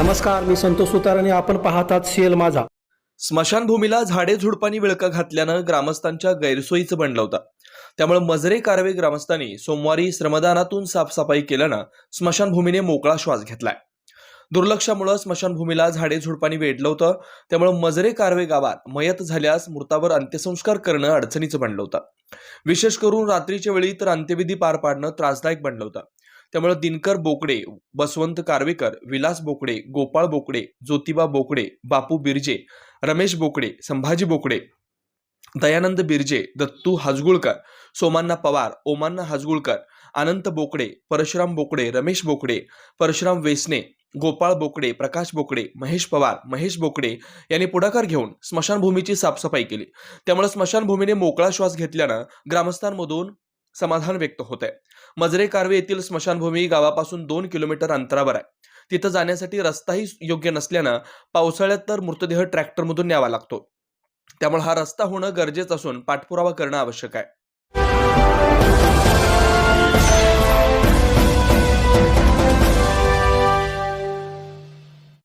नमस्कार मी संतोष सुतार आणि आपण पाहतात सीएल माझा. स्मशानभूमीला झाडे झुडपांनी विळका घातल्यानं ग्रामस्थांच्या गैरसोयीचं बनलं होतं. त्यामुळे मजरे कारवे ग्रामस्थांनी सोमवारी श्रमदानातून साफसफाई केल्यानं स्मशानभूमीने मोकळा श्वास घेतलाय. दुर्लक्षामुळे स्मशानभूमीला झाडे झुडपांनी वेढलं होतं. त्यामुळे मजरे कारवे गावात मयत झाल्यास मृतावर अंत्यसंस्कार करणं अडचणीचं बनलं होतं. विशेष करून रात्रीच्या वेळी तर अंत्यविधी पार पाडणं त्रासदायक बनलं होतं. त्यामुळे दिनकर बोकडे बसवंत कारवेकर विलास बोकडे गोपाळ बोकडे ज्योतिबा बोकडे बापू बिर्जे रमेश बोकडे संभाजी बोकडे दयानंद बिर्जे दत्तू हाजगुळकर सोमान्ना पवार ओमान्ना हाजगुळकर अनंत बोकडे परशुराम बोकडे रमेश बोकडे परशुराम वेसने गोपाळ बोकडे प्रकाश बोकडे महेश पवार महेश बोकडे यांनी पुढाकार घेऊन स्मशानभूमीची साफसफाई केली. त्यामुळे स्मशानभूमीने मोकळा श्वास घेतल्यानं ग्रामस्थांमधून समाधान व्यक्त होत आहे मजरे कारवे येथील स्मशानभूमी गावापासून दोन किलोमीटर अंतरावर आहे. तिथं जाण्यासाठी रस्ताही योग्य नसल्यानं पावसाळ्यात तर मृतदेह ट्रॅक्टरमधून न्यावा लागतो. त्यामुळे हा रस्ता होणं गरजेचं असून पाठपुरावा करणं आवश्यक आहे.